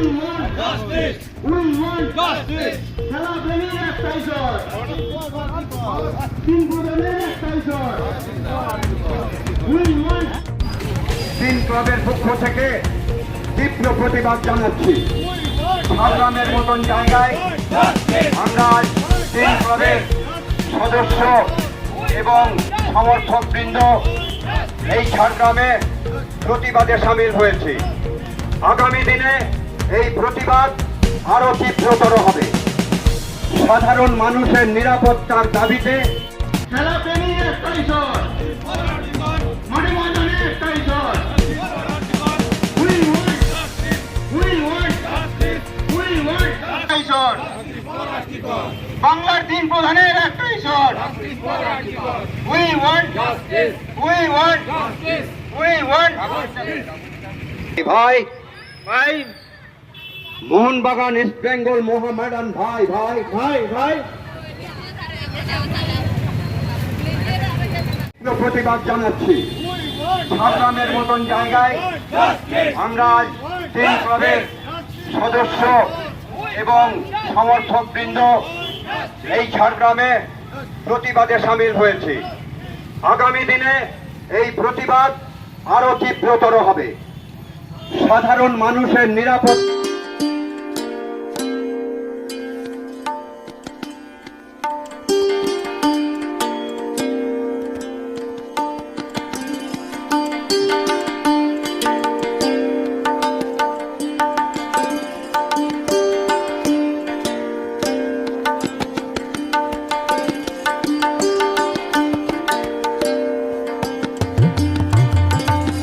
Want Justice! Justice! তিন তিন ক্লাবের পক্ষ থেকে তীব্র প্রতিবাদ জানাচ্ছি ঝাড়গ্রামের মতন জায়গায় আমরা তিন ক্লাবের সদস্য এবং সমর্থকবৃন্দ এই ঝাড়গ্রামে প্রতিবাদে সামিল হয়েছি আগামী দিনে এই প্রতিবাদ আরও তীব্রতর হবে। সাধারণ মানুষের নিরাপত্তার দাবিতে বাংলার তিন প্রধানের একটাই জ্বর we want we want we want ভাই ভাই মোহনবাগান ইস্ট বেঙ্গল মোহামেডান ভাই ভাই ভাই ভাই। প্রতিবাদ জানাচ্ছি। ঝাড়গ্রামের মতন জায়গায় আমরা তিন ক্লাবের সদস্য এবং সমর্থকবৃন্দ এই ঝাড়গ্রামে প্রতিবাদে সামিল হয়েছি। আগামী দিনে এই প্রতিবাদ আরও তীব্রতর হবে। সাধারণ মানুষের নিরাপত্তা